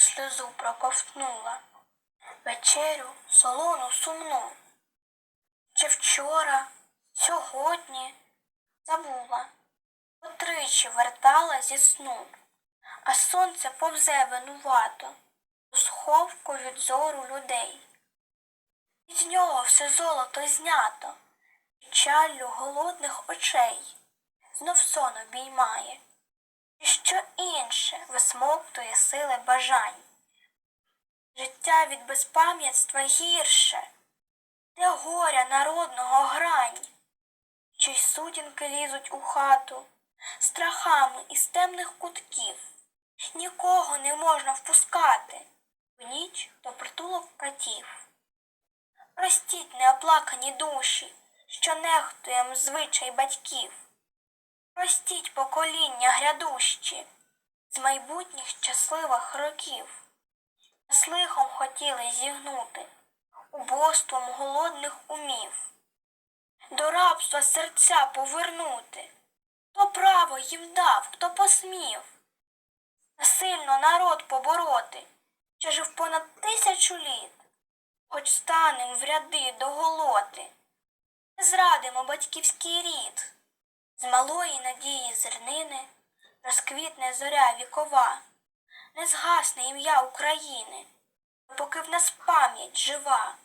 сльозу проковтнула, вечерю солону сумну. Чи вчора, сьогодні забула, отричі вертала зі сну, а сонце повзе винувато у сховку від зору людей. Із нього все золото знято, печаллю голодних очей, знов сон обіймає, і що інше висмоктує сили бажань. Життя від безпам'ятства гірше, де горя народного грань, чий сутінки лізуть у хату, страхами із темних кутків, нікого не можна впускати, в ніч до притулок катів. Простіть неоплакані душі, що нехтуєм звичай батьків. Простіть покоління грядущі з майбутніх щасливих років. З лихом хотіли зігнути, убоством голодних умів. До рабства серця повернути, хто право їм дав, хто посмів. Насильно народ побороти, що жив понад тисячу літ хоч станем в ряди до голоти, не зрадимо батьківський рід, з малої надії зернини розквітне зоря вікова, не згасне ім'я України, поки в нас пам'ять жива.